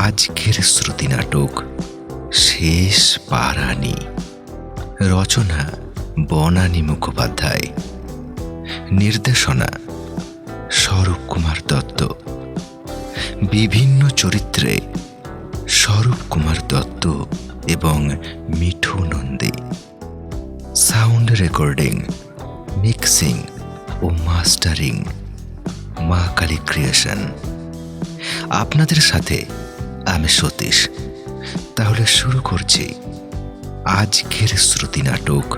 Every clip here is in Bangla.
আজকের শ্রুতি নাটক শেষ পারানি রচনা বনানী মুখোপাধ্যায়। নির্দেশনা স্বরূপ কুমার দত্ত। বিভিন্ন চরিত্রে স্বরূপ কুমার দত্ত এবং Mithu Nandi. Sound recording, mixing ও মাস্টারিং। মা কালী ক্রিয়েশন। আপনাদের সাথে আমি সতীশ। তাহলে শুরু করছি আজকের শ্রুতি নাটক,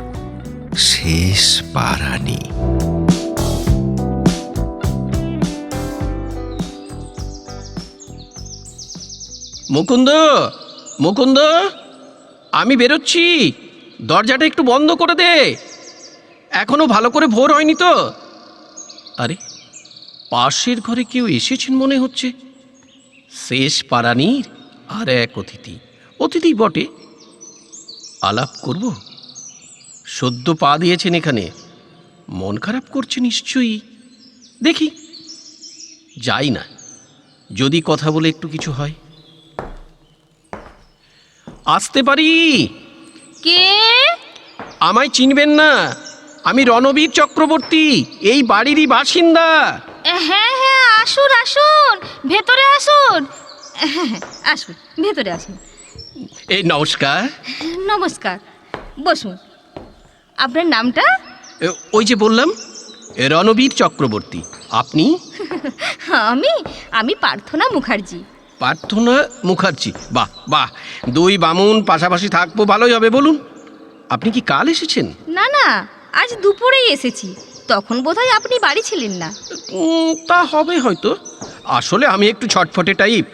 শেষ পারানি মুকুন্দ মুকুন্দ, আমি বেরোচ্ছি। দরজাটা একটু বন্ধ করে দে। এখনও ভালো করে ভোর হয়নি তো। আরে, পাশের ঘরে কেউ এসেছেন মনে হচ্ছে। শেষ পারানির আর এক অতিথি। অতিথি বটে। আলাপ করব। সদ্য পা দিয়েছেন এখানে। মন খারাপ করছে নিশ্চয়ই। দেখি। যাই না। যদি কথা বলে একটু কিছু হয়। আসতে পারি? কে? আমায় চিনবেন না। আমি রণবীর চক্রবর্তী এই বাড়িরই বাসিন্দা। হ্যাঁ আসুন আসুন ভেতরে আসুন। আসুন ভেতরে আসুন। এই নমস্কার। নমস্কার বসুন। আপনার নামটা? ওই যে বললাম রণবীর চক্রবর্তী। আপনি? আমি আমি প্রার্থনা মুখার্জি। প্রার্থনা মুখার্জি। বাহ বাহ। দুই বামুন পাশাপাশি থাকব ভালোই হবে বলুন। আপনি কি কাল এসেছেন? না না আজ দুপুরেই এসেছি। তখন বোধহয় আপনি বাড়ি ছিলেন না। তা হবে হয়তো। আসলে আমি একটু ছটফটে টাইপ।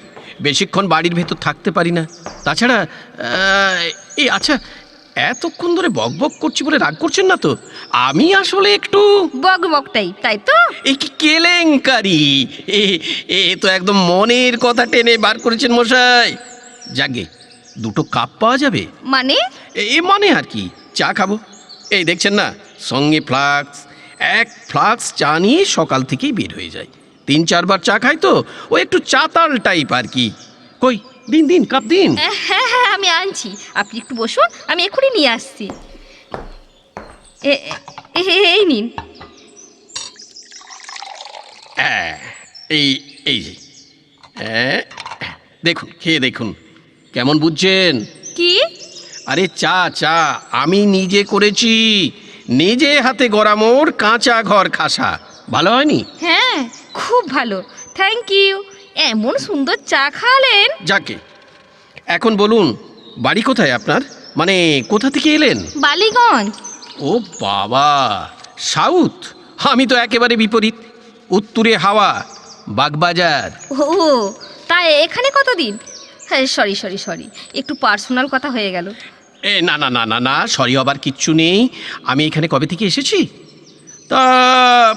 বেশিক্ষণ বাড়ির ভেতর থাকতে পারি না। তাছাড়া এই আচ্ছা এতক্ষণ ধরে বক বক করছি বলে রাগ করছেন না তো? আমি আসলে একটু বক বকটাই তাই তো? এই কি কেলেঙ্কারি? এ এ তো একদম মনের কথা টেনে বার করেছেন মশাই। যাগে দুটো কাপ পাওয়া যাবে? মানে? এ মানে আর কি চা খাব। এই দেখছেন না সঙ্গে ফ্লাক্স এক ফ্লাক্স চা নিয়ে সকাল থেকেই বের হয়ে যায়। তিন চারবার চা খাই তো ও একটু চাতাল টাইপ আর কি। কই দিন দিন কাপ দিন। হ্যাঁ হ্যাঁ আমি আনছি। আপনি একটু বসুন আমি এক্ষুনি নিয়ে আসছি। এই নিন। হ্যাঁ, এই এই যে। হ্যাঁ দেখুন খেয়ে দেখুন। কেমন বুঝছেন? কি? আরে চা চা আমি নিজে করেছি। নিজে হাতে গড়া মোর কাঁচা ঘর খাসা। ভালো হয়নি? হ্যাঁ খুব ভালো। থ্যাংক ইউ এমন সুন্দর চা খালেন। যাকে। এখন বলুন বাড়ি কোথায় আপনার? মানে কোথা থেকে এলেন? বালিগঞ্জ। ও বাবা সাউথ? আমি তো একেবারে বিপরীত। উত্তরে হাওয়া বাগবাজার। ও তা এখানে কতদিন? হ্যাঁ সরি সরি সরি। একটু পার্সোনাল কথা হয়ে গেল। এ না না না না না সরি আবার কিচ্ছু নেই। আমি এখানে কবে থেকে এসেছি? তা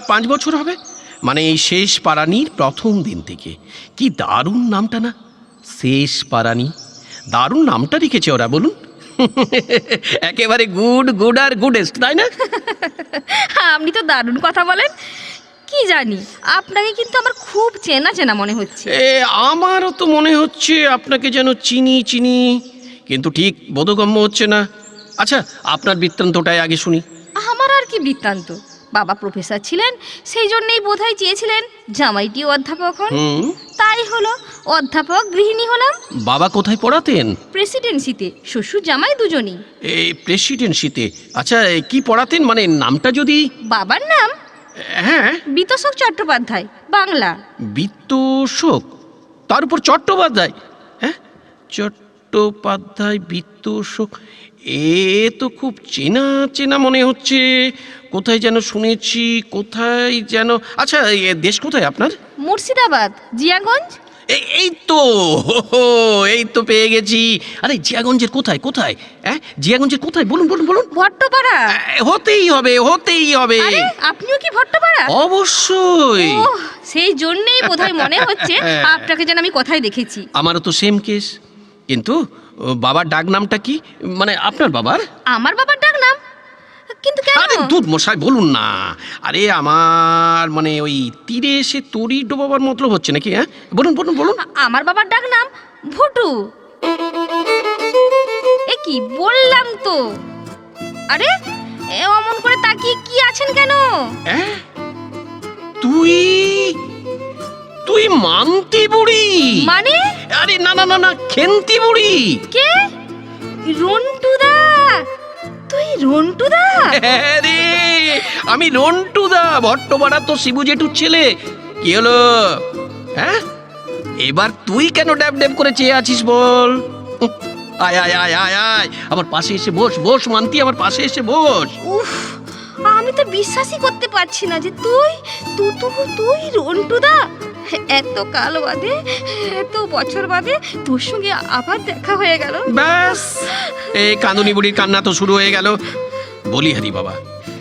পাঁচ বছর হবে। মানে এই শেষ পারানির প্রথম দিন থেকে। কি দারুণ নামটা না? শেষ পারানি। দারুণ নামটা রেখেছে ওরা বলুন। একেবারে গুড গুড আর গুডেস্ট তাই না? আপনি তো দারুণ কথা বলেন। কি জানি আপনাকে কিন্তু আমার খুব চেনা চেনা মনে হচ্ছে। এ আমারও তো মনে হচ্ছে আপনাকে যেন চিনি চিনি কিন্তু ঠিক বোধগম্য হচ্ছে না। আচ্ছা আপনার বৃত্তান্তটাই আগে শুনি। আমার আর কি বৃত্তান্ত? বাবা প্রফেসর ছিলেন সেই জন্যই বোধহয় চেয়েছিলেন জামাইটিও অধ্যাপক হন। তাই হলো অধ্যাপক গৃহিণী হলাম। বাবা কোথায় পড়াতেন? প্রেসিডেন্সিতে শ্বশুর জামাই দুজনই। এই প্রেসিডেন্সিতে? আচ্ছা কি পড়াতেন? মানে নামটা যদি? বাবার নাম? হ্যাঁ। বিতোষক চট্টোপাধ্যায় বাংলা। বিত্তশোক তার উপর চট্টোপাধ্যায়? হ্যাঁ? চট্টোপাধ্যায় বিত্তশোক। এ তো খুব চেনা চেনা মনে হচ্ছে। কোথায় যেন শুনেছি কোথায় যেন আচ্ছা এ দেশ কোথায় আপনার? মুর্শিদাবাদ জিয়াগঞ্জ। এই তো এই তো পেয়ে গেছি। আরে জিয়াগঞ্জের কোথায় কোথায়? হ্যাঁ জিয়াগঞ্জের কোথায়? বলুন বলুন বলুন। ভট্টপাড়া। হতেই হবে হতেই হবে। আরে আপনিও কি ভট্টপাড়া? অবশ্যই। সেই জন্যই বোধহয় মনে হচ্ছে আপনাকে যেন আমি কোথায় দেখেছি। আমারও তো সেম কেস কিন্তু বাবার ডাক নামটা কি? মানে আপনার বাবার? আমার বাবার ডাক নাম? কিন্তু কেন? আরে দুধ মশাই বলুন না। আরে আমার মানে ওই তীরে এসে তরি ডোবাবার মতলব হচ্ছে নাকি হ্যাঁ? বলুন বলুন বলুন। আমার বাবার ডাক নাম ভুটু। এ কি বললাম তো? আরে এ অমন করে তাকিয়ে কি আছেন কেন? তুই তুই মানতি বুড়ি। মানে? আরে না না না না খেন্তি বুড়ি। কে? রন্টু দা তুই রন্টুদা? দা রে আমি রন্টু দা ভট্টপাড়া তো শিবু জেঠুর ছেলে। কি হলো? হ্যাঁ? এবার তুই কেন ড্যাব ড্যাব করে চেয়ে আছিস বল? আয় আয় আয় আয় আয় আমার পাশে এসে বস বস মান্তি আমার পাশে এসে বস। উফ আমি তো বিশ্বাসই করতে পারছি না যে তুই তু তু তুই রন্টুদা? এত কাল বাদে এত বছর বাদে তোর সঙ্গে আবার দেখা হয়ে গেল। ব্যাস এই কাঁদুনি বুড়ির কান্না তো শুরু হয়ে গেল। বলি হারি বাবা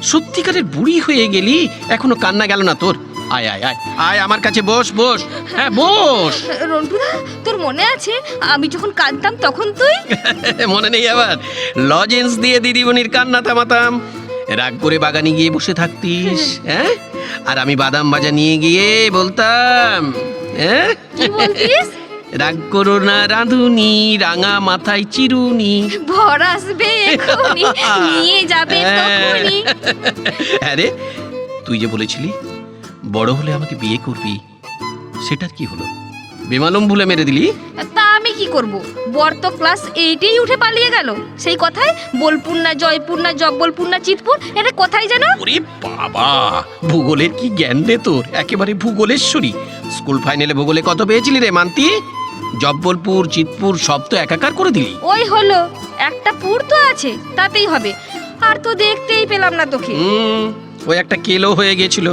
সত্যিকারের বুড়ি হয়ে গেলি এখনও কান্না গেল না তোর? আয় আয় আয় আয় আমার কাছে বস বস। হ্যাঁ বস। রন্টুদা তোর মনে আছে? আমি যখন কাঁদতাম তখন তুই? মনে নেই আবার। লজেন্স দিয়ে দিদিমণির কান্না থামাতাম। রাগ করে বাগানে গিয়ে বসে থাকতিস হ্যাঁ? আর আমি বাদাম ভাজা নিয়ে গিয়ে বলতাম হ্যাঁ রাগ করো না রাঁধুনি রাঙা মাথায় চিরুনি। ভর আসবে এখনই নিয়ে যাবে আরে তুই যে বলেছিলি বড় হলে আমাকে বিয়ে করবি সেটার কি হলো? বেমালম ভুলে মেরে দিলি? তা কি করব? বর তো ক্লাস এইটেই উঠে পালিয়ে গেল। সেই কথায় বোলপুর না জয়পুর না জব্বলপুর না চিতপুর এটা কোথায় যেন? ওরে বাবা ভূগোলের কি জ্ঞান রে তোর? একেবারে ভূগোলেশ্বরী। স্কুল ফাইনালে ভূগোলে কত পেয়েছিলি রে মান্তি? জব্বলপুর চিতপুর সব তো একাকার করে দিলি। ওই হলো একটা পুর তো আছে তাতেই হবে। আর তো দেখতেই পেলাম না তোকে। ওই একটা কেলো হয়ে গেছিল।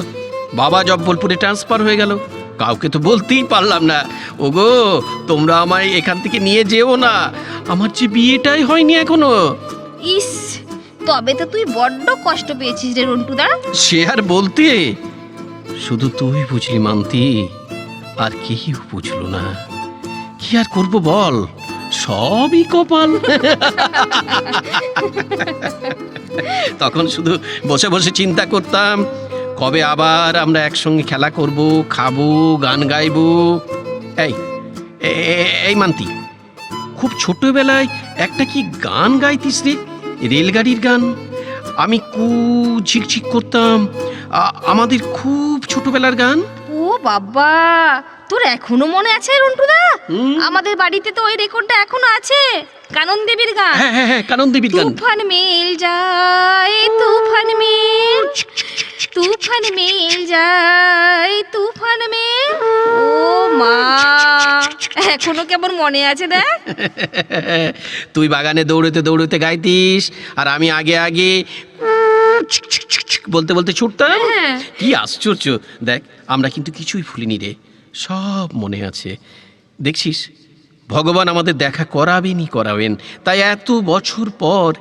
বাবা জব্বলপুরে ট্রান্সফার হয়ে গেল। কাউকে তো বলতেই পারলাম না। ওগো তোমরা আমায় এখান থেকে নিয়ে যেও না। আমার যে বিয়েটাই হয়নি এখনও। ইস তবে তো তুই বড্ড কষ্ট পেয়েছিস রে রন্টুদা সে আর বলতে শুধু তুই বুঝলি মান্তি আর কেউ বুঝলো না। কি আর করব বল সবই কপাল। তখন শুধু বসে বসে চিন্তা করতাম কবে আবার আমরা একসঙ্গে খেলা করব খাব গান গাইবো? এই এই মান্তি খুব ছোটবেলায় একটা কি গান গাইতিস রে? রেলগাড়ির গান। আমি কু ঝিকঝিক করতাম। আমাদের খুব ছোটবেলার গান। ও বাবা তোর এখনও মনে আছে রন্টুদা? আমাদের বাড়িতে তো ওই রেকর্ডটা এখনও আছে। কানন দেবীর গান। হ্যাঁ হ্যাঁ হ্যাঁ কানন দেবীর গান। তুফান মেল যায়। এখনও কেমন মনে আছে দেখ? তুই বাগানে দৌড়তে দৌড়তে গাইতিস আর আমি আগে আগে বলতে বলতে ছুটতাম। হ্যাঁ। কি আশ্চর্য। দেখ আমরা কিন্তু কিছুই ভুলিনি রে সব মনে আছে। দেখছিস ভগবান আমাদের দেখা করাবেনই করাবেন তাই এত বছর পর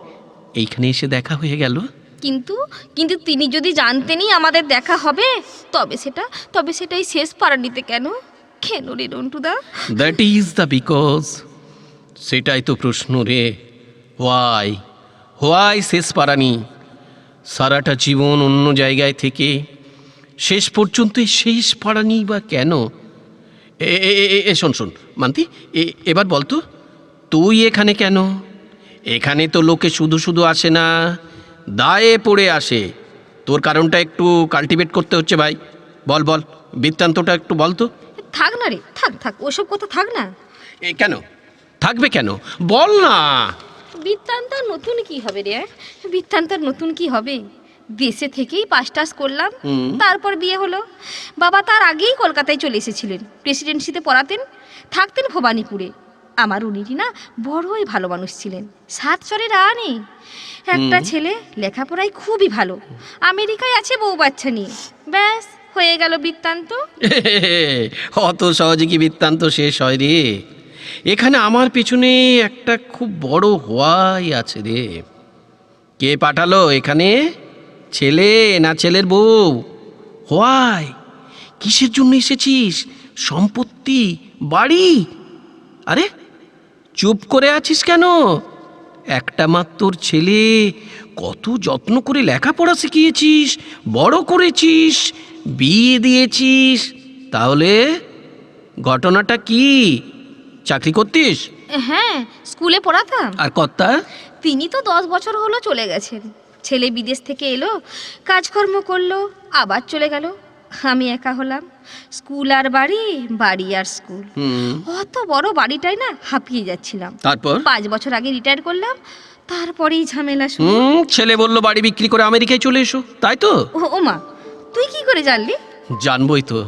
এইখানে এসে দেখা হয়ে গেল। কিন্তু কিন্তু তিনি যদি জানতেনই আমাদের দেখা হবে তবে সেটা তবে সেটাই শেষ পারানিতে কেন? কেন রে দ্যাট ইজ দ্য বিকজ সেটাই তো প্রশ্ন রে। হোয়াই হোয়াই শেষ পারানি? সারাটা জীবন অন্য জায়গায় থেকে শেষ পর্যন্ত শেষ পারানি বা কেন? এ শোন শোন, মান্তি এবার বলতো তুই এখানে কেন? এখানে তো লোকে শুধু শুধু আসে না, দায়ে পড়ে আসে। তোর কারণটা একটু কাল্টিভেট করতে হচ্ছে ভাই। বল বল, বৃত্তান্তটা একটু বল তো। থাক না রে থাক থাক ওসব কথা থাক না। এ কেন? থাকবে কেন? বল না। বৃত্তান্ত নতুন কি হবে রে? বৃত্তান্ত নতুন কি হবে? দেশে থেকেই পাস টাস করলাম তারপর বিয়ে হলো। বাবা তার আগেই কলকাতায় চলে এসেছিলেন প্রেসিডেন্সিতে পড়াতেন থাকতেন ভবানীপুরে। আমার উনিটি না বড়ই ভালো মানুষ ছিলেন সাত চরের আনে একটা ছেলে লেখাপড়ায় খুবই ভালো আমেরিকায় আছে বউ বাচ্চা নিয়ে ব্যাস। হয়ে গেল বৃত্তান্ত? অত সহজে কি বৃত্তান্ত শেষ হয় রে? এখানে আমার পিছনে একটা খুব বড় হওয়াই আছে রে। কে পাঠালো এখানে? ছেলে না ছেলের বউ? হোয়াই, কিসের জন্য এসেছিস? সম্পত্তি, বাড়ি? আরে, চুপ করে আছিস কেন? একটা মাত্র ছেলে, কত যত্ন করে লেখাপড়া শিখিয়েছিস, বড় করেছিস বিয়ে দিয়েছিস? তাহলে ঘটনাটা কি? চাকরি করতিস? হ্যাঁ স্কুলে পড়াতাম। আর কর্তা? তিনি তো দশ বছর হলো চলে গেছেন। ছেলে বিদেশ থেকে এলো কাজকর্ম করল আবার চলে গেল। আমি একা হলাম। স্কুল আর বাড়ি বাড়ি আর স্কুল। হুম। অত বড় বাড়িটাই না হাঁপিয়ে যাচ্ছিলাম। তারপর? পাঁচ বছর আগে রিটায়ার করলাম তারপরেই ঝামেলা শুরু। ছেলে বলল বাড়ি বিক্রি করে আমেরিকায় চলে এসো। তাই তো? ও ওমা তুই কি করে জানলি? জানবই তো।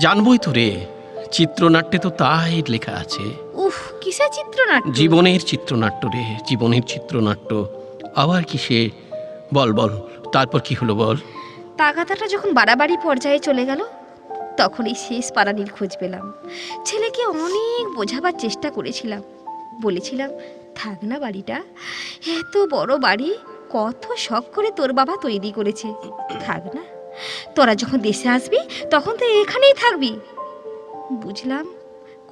জানবই তো রে। চিত্রনাট্যে তো তাই লেখা আছে। উফ কিসের চিত্রনাট্য? জীবনের চিত্রনাট্য রে জীবনের চিত্রনাট্য। আবার কি সে বল বল তারপর কি হলো বল? তাগাদাটা যখন বাড়াবাড়ি পর্যায়ে চলে গেল তখন এই শেষ পাড়ানির খোঁজ পেলাম। ছেলেকে অনেক বোঝাবার চেষ্টা করেছিলাম। বলেছিলাম থাক না বাড়িটা এত বড় বাড়ি কত শখ করে তোর বাবা তৈরি করেছে। থাক না তোরা যখন দেশে আসবি তখন তো এখানেই থাকবি। বুঝলাম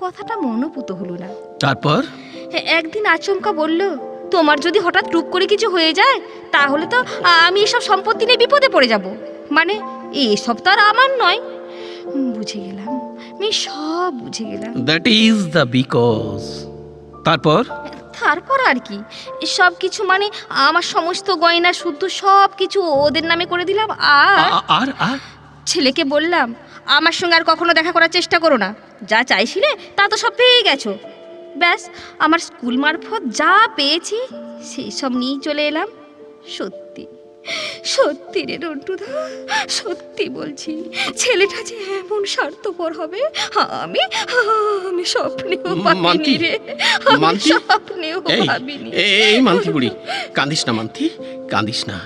কথাটা মনোপুত হলো না। তারপর? একদিন আচমকা বলল তোমার যদি হঠাৎ টুক করে কিছু হয়ে যায় তাহলে তো আমি এসব সম্পত্তি নিয়ে বিপদে পড়ে যাব। মানে এসব তো আর আমার নয়। বুঝে গেলাম আমি সব বুঝে গেলাম। দ্যাট ইজ দ্য বিকজ তারপর? তারপর আর কি? সব কিছু মানে আমার সমস্ত গয়না শুদ্ধ সব কিছু ওদের নামে করে দিলাম আর আর আর? ছেলেকে বললাম আমার সঙ্গে আর কখনো দেখা করার চেষ্টা করো না। যা চাইছিলে তা তো সব পেয়ে গেছো। ব্যাস আমার স্কুল মারফত যা পেয়েছি সেই সব নিয়েই চলে এলাম। সত্যি। সত্যি রে রন্টুদা সত্যি বলছি ছেলেটা যে এমন স্বার্থপর হবে আমি আমি স্বপ্নেও ভাবিনি মান্তি, রে মান্তি? স্বপ্নেও এই ভাবিনি। এই- এই মান্তি বুড়ি কাঁদিস না মান্তি কাঁদিস না।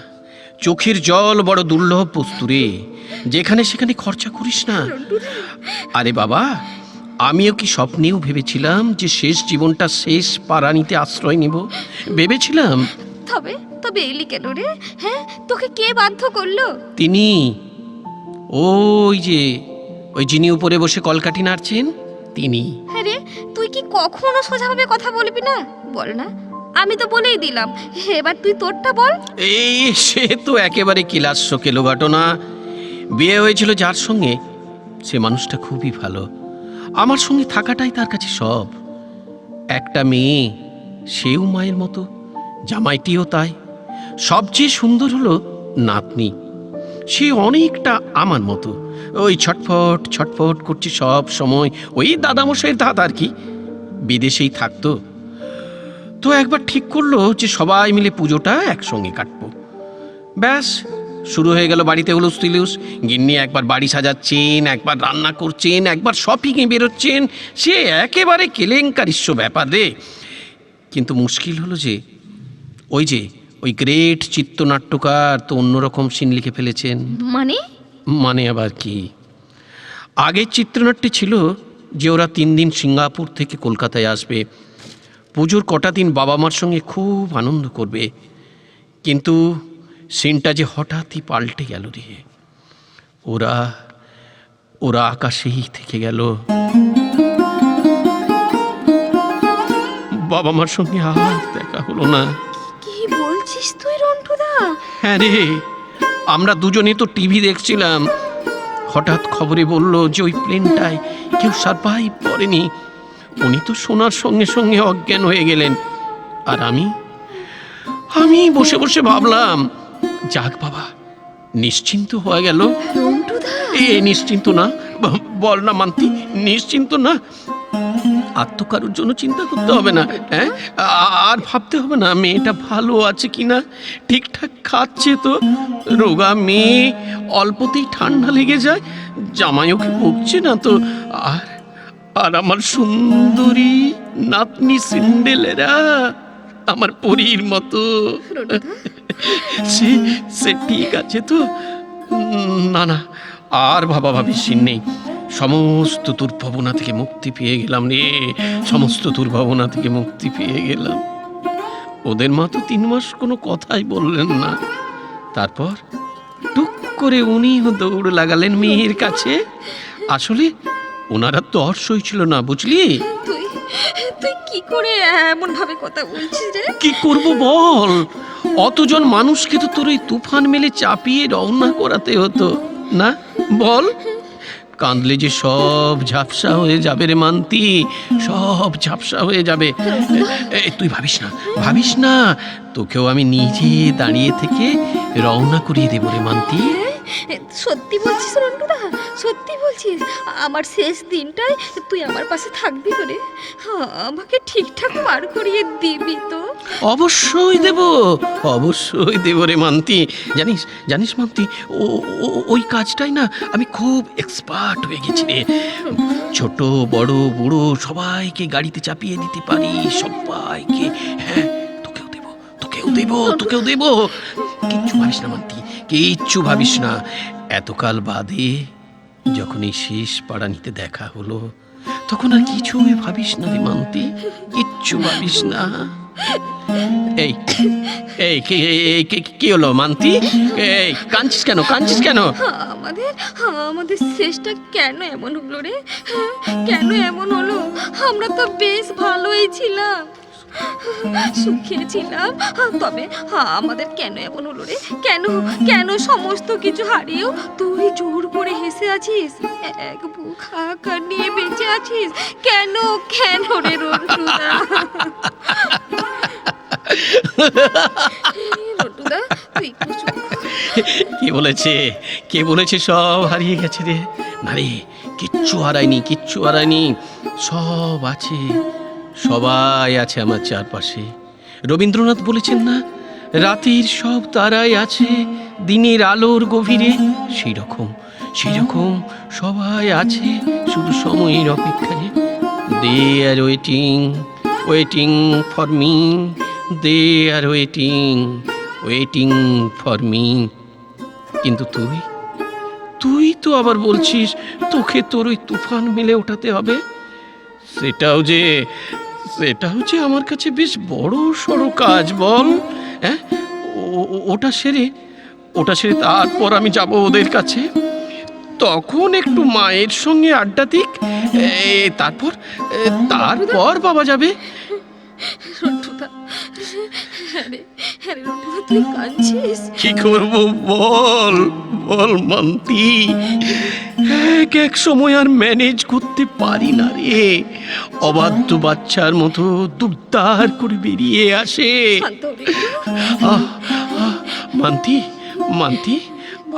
চোখের জল বড় দুর্লভ বস্তু রে যেখানে সেখানে খরচা করিস না। আরে বাবা আমিও কি স্বপ্নেও ভেবেছিলাম যে শেষ জীবনটা শেষ পাড়ানিতে আশ্রয় নিব? ভেবেছিলাম? তবে তবে এলি কেন রে? হ্যাঁ তোকে কে বাধ্য করল? তিনি ওই যে ওই যিনি উপরে বসে কলকাঠি নাড়ছেন তিনি। হ্যাঁ রে তুই কি কখনো সোজাভাবে কথা বলবি না? বল না আমি তো বলেই দিলাম। এবার তুই তোরটা বল। এই সে তো একেবারে কিলাস শোকেলো ঘটনা। বিয়ে হয়েছিল যার সঙ্গে সে মানুষটা খুবই ভালো। আমার সঙ্গে থাকাটাই তার কাছে সব। একটা মেয়ে সেও মায়ের মতো। জামাইটিও তাই। সবচেয়ে সুন্দর হলো নাতনি। সে অনেকটা আমার মতো। ওই ছটফট ছটফট করছে সব সময়। ওই দাদামশাইয়ের দাদা আর কি। বিদেশেই থাকতো। তো একবার ঠিক করল যে সবাই মিলে পুজোটা একসঙ্গে কাটবো। ব্যাস, শুরু হয়ে গেল বাড়িতে হুলুস তিলুস। গিন্নি একবার বাড়ি সাজাচ্ছেন, একবার রান্না করছেন, একবার শপিংয়ে বেরোচ্ছেন। সে একেবারে কেলেঙ্কারিস্য ব্যাপার রে। কিন্তু মুশকিল হলো যে ওই যে ওই গ্রেট চিত্রনাট্যকার তো অন্যরকম সিন লিখে ফেলেছেন। মানে? মানে আবার কি? আগের চিত্রনাট্যে ছিল যে ওরা তিন দিন সিঙ্গাপুর থেকে কলকাতায় আসবে। পুজোর কটা দিন বাবা মার সঙ্গে খুব আনন্দ করবে। কিন্তু সিনটা যে হঠাৎই পাল্টে গেল রে। ওরা ওরা আকাশেই থেকে গেল। বাবা মার সঙ্গে আর দেখা হলো না। হ্যাঁ রে আমরা দুজনে তো টিভি দেখছিলাম। হঠাৎ খবরে বলল যে ওই প্লেনটায় কেউ সারভাইভ করেনি। উনি তো শোনার সঙ্গে সঙ্গে অজ্ঞান হয়ে গেলেন। আর আমি আমি বসে বসে ভাবলাম যাক বাবা নিশ্চিন্ত হয়ে গেল। এ নিশ্চিন্ত না বল না মান্তি নিশ্চিন্ত না। আর তো কারোর জন্য চিন্তা করতে হবে না হ্যাঁ? আর ভাবতে হবে না মেয়েটা ভালো আছে কি না ঠিকঠাক খাচ্ছে তো। রোগা মেয়ে অল্পতেই ঠান্ডা লেগে যায় জামাই ওকে ভুগছে না তো। আর আর আমার সুন্দরী নাতনি সিন্ডেলেরা আমার পরীর মতো। সে সে ঠিক আছে তো। না না আর ভাবা ভাবি সিন নেই। সমস্ত দুর্ভাবনা থেকে মুক্তি পেয়ে গেলাম রে। সমস্ত দুর্ভাবনা থেকে মুক্তি পেয়ে গেলাম। ওদের মা তো তিন মাস কোনো কথাই বললেন না। তারপর টুক করে উনিও দৌড় লাগালেন মেয়ের কাছে। আসলে ওনারা তো অর্শই ছিল না বুঝলি? তুই তুই কি করে এমন ভাবে কথা বলছিস রে? কি করব বল? অতজন মানুষকে তো তোর এই তুফান মেলে চাপিয়ে রওনা করাতে হতো না? বল, কাঁদলে যে সব ঝাপসা হয়ে যাবে রে মান্তি, সব ঝাপসা হয়ে যাবে। তুই ভাবিস না ভাবিস না, তোকেও আমি নিজে দাঁড়িয়ে থেকে রওনা করিয়ে দেবো রে মান্তি। সত্যি বলছিস রন্টুদা? সত্যি বলছিস? আমার শেষ দিনটায় তুই আমার পাশে থাকবি তো রে আমাকে ঠিকঠাক পার করিয়ে দিবি তো। অবশ্যই দেব অবশ্যই দেব রে মান্তি। জানিস জানিস মান্তি, ও ওই কাজটাই না আমি খুব এক্সপার্ট হয়ে গেছি রে। ছোট, বড়, বুড়ো, সবাইকে গাড়িতে চাপিয়ে দিতে পারি, সবাইকে। হ্যাঁ তোকেও দেব তোকেও দেব তোকেও দেব। কিচ্ছু ভাবিস না মান্তি কিচ্ছু ভাবিস না। এতকাল বাদে যখন এই শেষ পাড়ানিতে দেখা হলো, তখন আর কিছুই ভাবিস না রে মান্তি কিচ্ছু ভাবিস না। এই এই, কি হলো মান্তি এই, কাঁদছিস কেন কাঁদছিস কেন? আমাদের আমাদের শেষটা কেন এমন হলো রে? কেন এমন হলো? আমরা তো বেশ ভালোই ছিলাম। সুখে ছিলাম। তবে আমাদের কেন এমন হলো রে? কেন কেন সমস্ত কিছু হারিয়েও তুই জোর করে হেসে আছিস? এক বুক হাহাকার নিয়ে বেঁচে আছিস? কেন কেন রে রন্টুদা রন্টুদা কে বলেছে? কে বলেছে সব হারিয়ে গেছে রে? না কিচ্ছু হারায়নি কিচ্ছু হারায়নি। সব আছে। সবাই আছে আমার চারপাশে। রবীন্দ্রনাথ বলেছেন না, রাতের সব তারাই আছে, দিনের আলোর গভীরে। সেই রকম সেই রকম সবাই আছে, শুধু সময়ের অপেক্ষায়। They are waiting waiting for me. They are waiting waiting for me. কিন্তু তুই তুই তো আবার বলছিস, তোকে তোর ওই তুফান মিলে ওঠাতে হবে। সেটাও যে সেটাও যে আমার কাছে বেশ বড় সড়ো কাজ, বল। হ্যাঁ? ওটা সেরে ওটা সেরে তারপর আমি যাব ওদের কাছে। তখন একটু মায়ের সঙ্গে আড্ডা দিক। তারপর তারপর বাবা যাবে। তুই কাঁদছিস? কি করব বল বল মান্তি। এক এক সময় আর ম্যানেজ করতে পারি না রে। অবাধ্য বাচ্চার মতো দুর্দার করে বেরিয়ে আসে। আহ, আহ, মান্তি মান্তি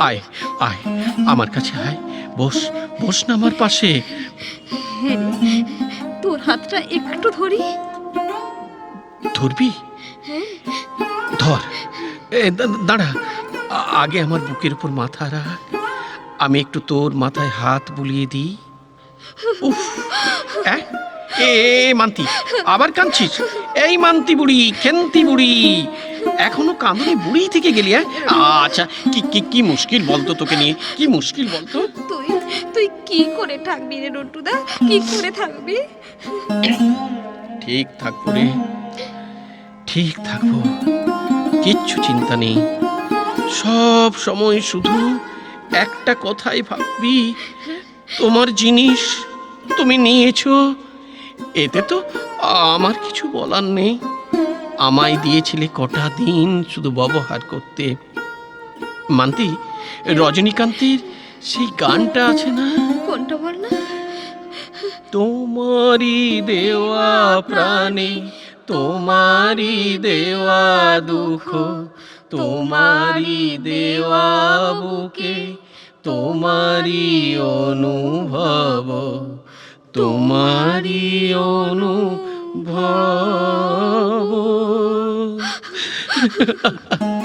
আয় আয় আমার কাছে আয়। বস বস না আমার পাশে। হ্যাঁ তোর হাতটা একটু ধরি। ধরবি? ধর। এ, দাঁড়া। আগে আমার বুকের উপর মাথা রাখ। আমি একটু তোর মাথায় হাত বুলিয়ে দিই। উফ এ, এ মান্তি আবার কাঁদছিস? এই মান্তি বুড়ি খেন্তি বুড়ি। এখনও কাঁদনি বুড়ি থেকে গেলি হ্যাঁ? আচ্ছা কি কি কি মুশকিল বলতো তোকে নিয়ে? কি মুশকিল বলতো? তুই তুই কি করে থাকবি রে রন্টুদা? কি করে থাকবি? ঠিক থাকব রে। ঠিক থাকব কিচ্ছু চিন্তা নেই। সব সময় শুধু একটা কথাই ভাববি তোমার জিনিস তুমি নিয়েছো এতে তো আমার কিছু বলার নেই। আমায় দিয়েছিলে কটা দিন শুধু ব্যবহার করতে। মান্তি রজনীকান্তের সেই গানটা আছে না? কোনটা বল না তোমারি দেওয়া প্রাণে। তোমারি দেওয়া দুঃখ তোমারি দেওয়া বুকে তোমারি অনুভব তোমারি অনুভব।